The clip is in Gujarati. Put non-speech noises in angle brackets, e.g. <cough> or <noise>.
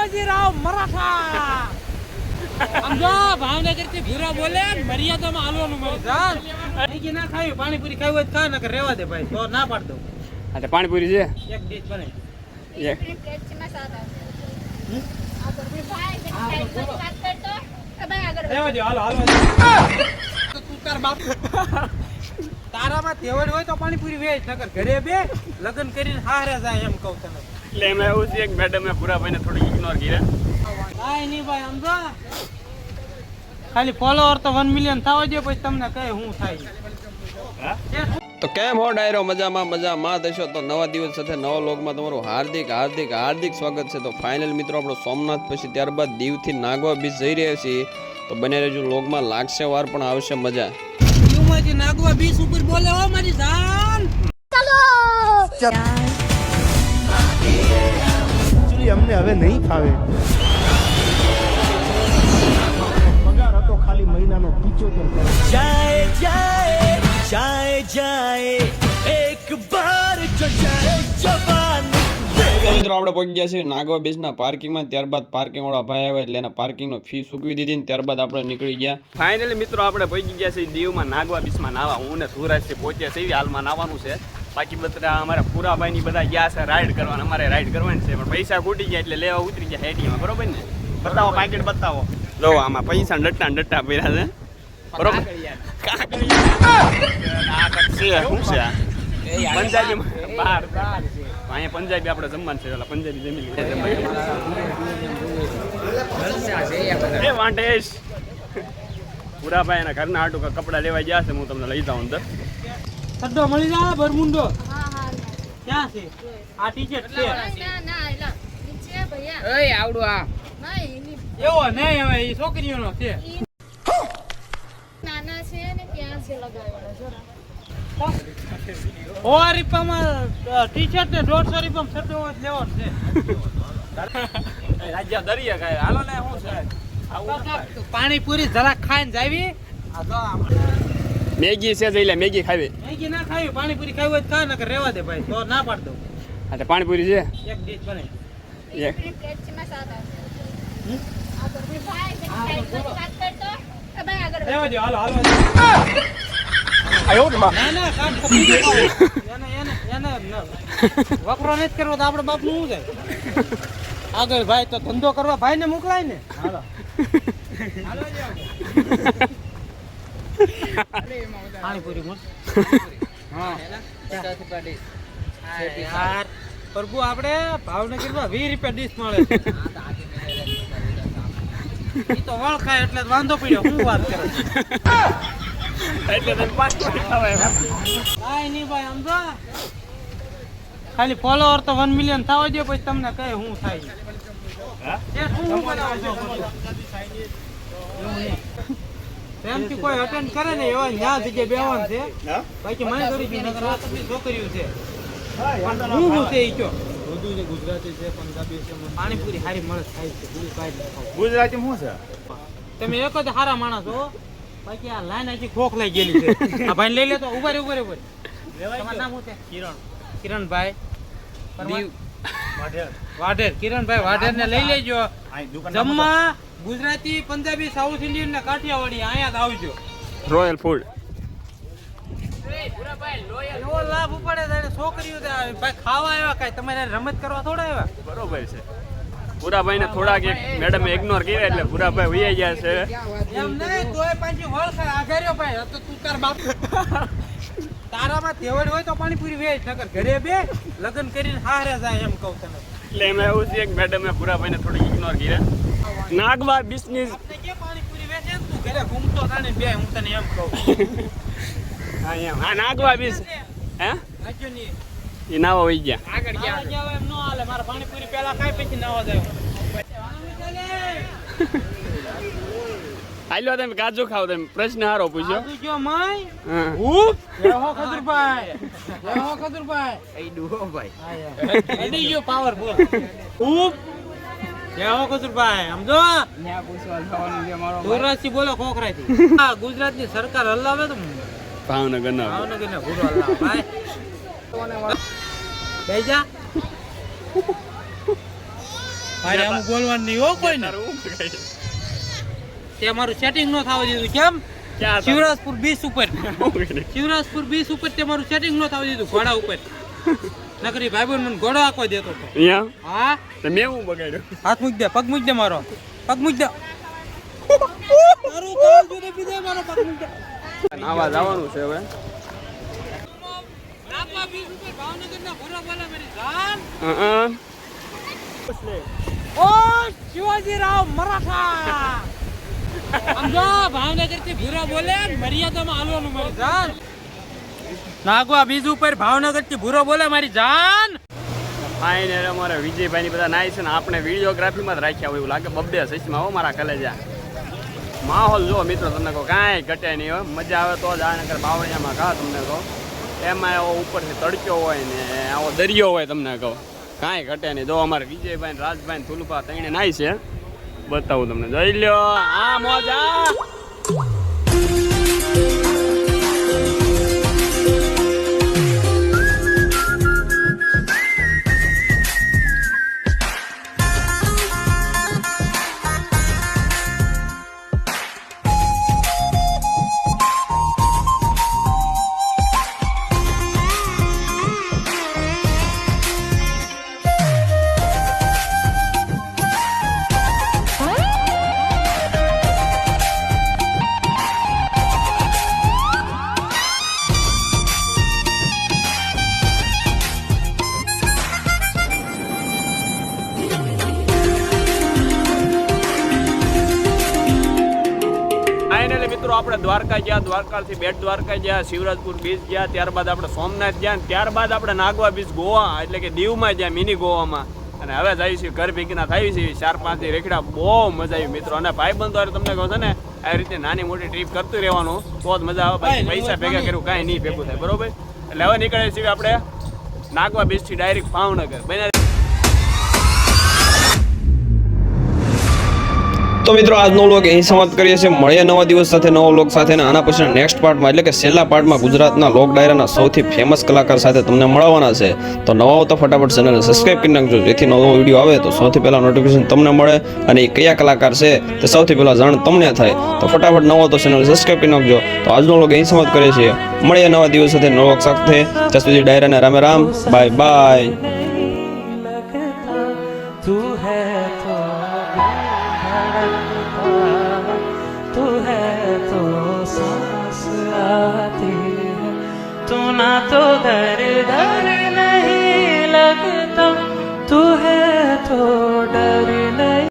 બાજીરાવ મરાઠા. સમજો ભાવનગરથી ભીરો બોલે ને મર્યાદામાં હાલવાનું મારી. જાન મેગી ના ખાવી પાણીપુરી ખાવી હોય તો ખા નકર રહેવા દે ભાઈ તો ના પાડ દઉં. હા તો પાણીપુરી છે? એક ડીશ બને એક. તારામાં તેવડ હોય તો પાણીપુરી વેચ નકર ઘરે બે લગ્ન કરીને હારે જાય એમ કહું તને. એટલે એમાં એવું છે કે મેડમે પૂરાભાઈને થોડી ઇગ્નોર કર્યા કાંઈ નહીં ભાઈ સમજો ખાલી ફોલોવર તો વન મિલિયન થવા દો પછી તમને કહે હું? થાય તો કેમ હો ડાયરો? મજામાં મજામાં. થશો તો નવા દિવસ સાથે નવા લોગમાં તમારું હાર્દિક હાર્દિક હાર્દિક સ્વાગત છે. તો ફાઇનલ મિત્રો આપણો સોમનાથ પછી ત્યારબાદ દીવથી નાગવા બીચ જઈ રહ્યા છીએ. તો બને રહેજો લોગમાં લાગશે વાર પણ આવશે મજા. યુમાંથી નાગવા બીચ ઉપર બોલે હો મારી જાન. એકચ્યુઅલી અમને હવે નહીં ફાવે. પગાર હતો ખાલી મહિનાનો પિચોતેર જાય જવાન. મિત્રો આપણે પહોંચી ગયા છીએ નાગવા બીચના પાર્કિંગમાં. ત્યારબાદ પાર્કિંગ વાળા ભાઈ આવ્યા એટલે એના પાર્કિંગનો ફી ચૂકવી દીધી ને ત્યારબાદ આપણે નીકળી ગયા. ફાઇનલી મિત્રો આપણે પહોંચી ગયા છીએ દીવમાં નાગવા બીચમાં નાવા. હું ને સુરજથી પહોંચ્યા છીએ. હાલમાં નાવાનું છે. બાકી બધા અમારા પુરાભાઈ ની બધા ગયા છે રાઈડ કરવાના. અમારે રાઈડ કરવાની છે પણ પૈસા ખૂટી ગયા એટલે લેવા ઉતરી ગયા હેટીમાં બરોબર ને? બતાવો પાકેટ બતાવો. જો આમાં પૈસા ડટ્ટા ડટ્ટા પડ્યા છે. બરોબર? પંજાબી પંજાબી આપણે જમવાનું છે પંજાબી જમી વાંટેશ પુરાભાઈ એના ઘરના આટું કપડા લેવા ગયા છે હું તમને લઈ જાઉં અંદર. સડ્ડો મળી જાય બરમુંડો ક્યાં છે? આ ટી-શર્ટ નહીં. એવો નહીં હવે એ છોકરીઓનો છે. નાના છે ને ત્યાં છે લગાવેલા જરા. સો રૂપિયામાં ટી-શર્ટ ને દોઢસો રૂપિયામાં સડ્ડો હોય લેવાનો છે. રાજ્ય દરિયા કાંઈ હાલો ને શું છે? પાણીપુરી જરા ખાઈને જાવી આ તો. મેગી છે જઈ લે મેગી ખાવી. મેગી ના ખાવી પાણીપુરી ખાવી હોય તો ખા નકર રહેવા દે ભાઈ તો ના પાડ દઉં. હા તો પાણીપુરી છે? એક ડીશ બને એક. પ્લેટમાં સાત આવશે આગળ બી ભાઈ કે સાઈડ પર કરતો. એ ભાઈ આગળ રહેવા દો હાલો હાલો ના ના કામ ખપી ગયું. એને એને એને વકરો નથી કરવો તો આપણે બાપનું શું જાય આગળ ભાઈ તો ધંધો કરવા ભાઈને મોકલાય ને. હાલો <laughs> હાલો. પાણીપુરી મૂક. હા હા, યાર પ્રભુ આપણે ભાવનગરમાં વીસ રૂપિયા ડીશ મળે. તો વળખાય એટલે વાંધો પડ્યો શું વાત કરે. એટલે કાંઈ નહીં ભાઈ સમજો ખાલી ફોલોવર તો વન મિલિયન થવા દે પછી તમને કહે શું થાય પ્રેમથી કોઈ અટેન્ડ કરે ને એવા ન્યા જગ્યાએ બેવાનું છે. બાકી મને કરી દી નકર આ બધી છોકરીઓ છે. પણ હું શું છે ઈ બધું છે ગુજરાતી છે પંજાબી છે પાણીપુરી સારી મળે થાય છે બીજું કાંઈ ગુજરાતી શું છે? તમે એક જ હારા માણસ હો. બાકી આ લાઈન આખી ખોખલાઈ ગયેલી છે. આ ભાઈ લઈ લે તો ઊભા રે ઊભા રે ઊભા તમારું નામ શું છે? કિરણ. કિરણભાઈ. વાઢેર. વાઢેર. કિરણભાઈ વાઢેર ને લઈ લેજો. જમવા ગુજરાતી પંજાબી સાઉથ ઇન્ડિયન ને કાઠિયાવાડી અહીંયા આવજો. Royal food. લાભ ઉપાડે છોકરીઓ ભાઈ ખાવા આવ્યા કાંઈ? તમારે રમત કરવા થોડા આવ્યા બરોબર છે. પુરાભાઈ ને થોડાક એક મેડમે ઇગ્નોર કર્યા એટલે પુરાભાઈ ગયા છે. એમ નહીં તોય પાછી વળ ખાય આઘાર્યો ભાઈ તો તું તાર બાપ. તારામાં તેવડ હોય તો પાણીપુરી વેચ નકર ઘરે બે લગ્ન કરીને હારે જાય એમ કહું તને. એટલે એમાં એવું છે કે મેડમે પુરાભાઈ ને થોડીક ઇગ્નોર કર્યા નાગવા બિઝનેસ આપણે પાણીપુરી વેચે ઘરે ઘૂમતો થાને બે હું તને એમ કહું. <laughs> હા હા નાગવા બીસ હે? એ નાવા વહી ગયા. આગળ ગયા એમ ન હાલે. મારે પાણીપુરી પહેલા ખાઈ પછી નાવા જાય. હાલ્યો તમે કાજુ ખાવ તમે. પ્રશ્ન હારો પૂછ્યો. કાજુ કયો માય? હા. ઉપ જય હો ખદરભાઈ જય હો ખદરભાઈ આઈ હો ભાઈ અડી ગયો પાવર બોલ. ઉપ જય હો ખદરભાઈ સમજો? સુરતથી બોલો ખોખરાથી હા ગુજરાતની સરકાર હલાવે તો ભાવનગર ના ભાવનગર ને ગુરુ હલાવે ભાઈ. બેજા અરે મારે આમ બોલવાનું નહીં હો કોઈ ને બગાડ્યું? તે મારું સેટિંગ ન થવા દીધું. કેમ? શિવરાજપુર બીચ ઉપર. <laughs> શિવરાજપુર બીચ ઉપર તે મારું સેટિંગ ન થવા દીધું ઘોડા ઉપર. <laughs> નકરી ભાઈ મને ઘોડો આખો દેતો હતો? હા? તો મેં હું બગાડ્યો? હાથ મૂક દે પગ મૂક દે મારો. પગ મૂક દે. તારું કામ જોઈને પીધે મારો પગ મૂક દે. નાવા જવાનું છે હવે. બીચ ઉપર ભાવનગરના ભૂરા બોલે મારી જાન. હા ઓ શિવાજી રાવ મરાઠા. સમજો ભાવનગરથી ભૂરા નાગવા બીજ ઉપર ભાવનગરથી ભૂરો બોલે મારી જાન. ફાઇનલ અમારે વિજયભાઈની બધા નાય છે ને આપણે વિડીયોગ્રાફીમાં જ રાખ્યા હોય એવું લાગે. બબ્બે સચમાં હો મારા કલેજા. માહોલ જો મિત્રો તમને કહો, કાંઈ ઘટે નહીં હોય મજા આવે તો જ આ નકર બાવળિયામાં કા તમને કહો. એમાં એવો ઉપરથી તડક્યો હોય ને આવો દરિયો હોય તમને કહો. કાંઈ ઘટે નહીં. જો અમારે વિજયભાઈ રાજભાઈ ને તુલુપા ત્રણે નાય છે. બતાવું તમને. જઈ લ્યો આ મોજા. આપણે દ્વારકા ગયા દ્વારકાથી બેટ દ્વારકા ગયા, શિવરાજપુર બીચ ગયા, ત્યારબાદ આપણે સોમનાથ ગયા ત્યારબાદ આપણે નાગવા બીચ ગોવા, એટલે કે દીવમાં ગયા મિની ગોવામાં. અને હવે જઈએ છીએ, ઘર ભેગીના થાય છે ચાર પાંચ રેખડા, બહુ મજા આવી મિત્રો. અને ભાઈ બંધો તમને કહો છો ને, આ રીતે નાની મોટી ટ્રીપ કરતું રહેવાનું, તો જ મજા આવે, બાકી પૈસા ભેગા કર્યું, કાંઈ નહીં ભેગું થાય, બરોબર? એટલે હવે નીકળે છીએ આપણે નાગવા બીચથી ડાયરેક્ટ ભાવનગર. બને તો મિત્રો આજનો લોક અહીં સમાપ્ત કરીએ છીએ. મળીએ નવા દિવસ સાથે, નવો લોક સાથે અને આના પછીના નેક્સ્ટ પાર્ટમાં એટલે કે છેલ્લા પાર્ટમાં ગુજરાતના લોક ડાયરાના સૌથી ફેમસ કલાકાર સાથે તમને મળવાના છે. તો નવા તો ફટાફટ ચેનલને સબસ્ક્રાઇબ કરી નાખજો. જેથી નવો વીડિયો આવે તો સૌથી પહેલાં નોટિફિકેશન તમને મળે અને એ કયા કલાકાર છે તે સૌથી પહેલાં જાણ તમને થાય. તો ફટાફટ નવો તો ચેનલ સબસ્ક્રાઇબ કરી નાખજો. તો આજનો લોક અહીં સમાપ્ત કરીએ છીએ. મળીએ નવા દિવસ સાથે, નવો સાથે. ત્યાં સુધી ડાયરાને રામે રામ. Bye bye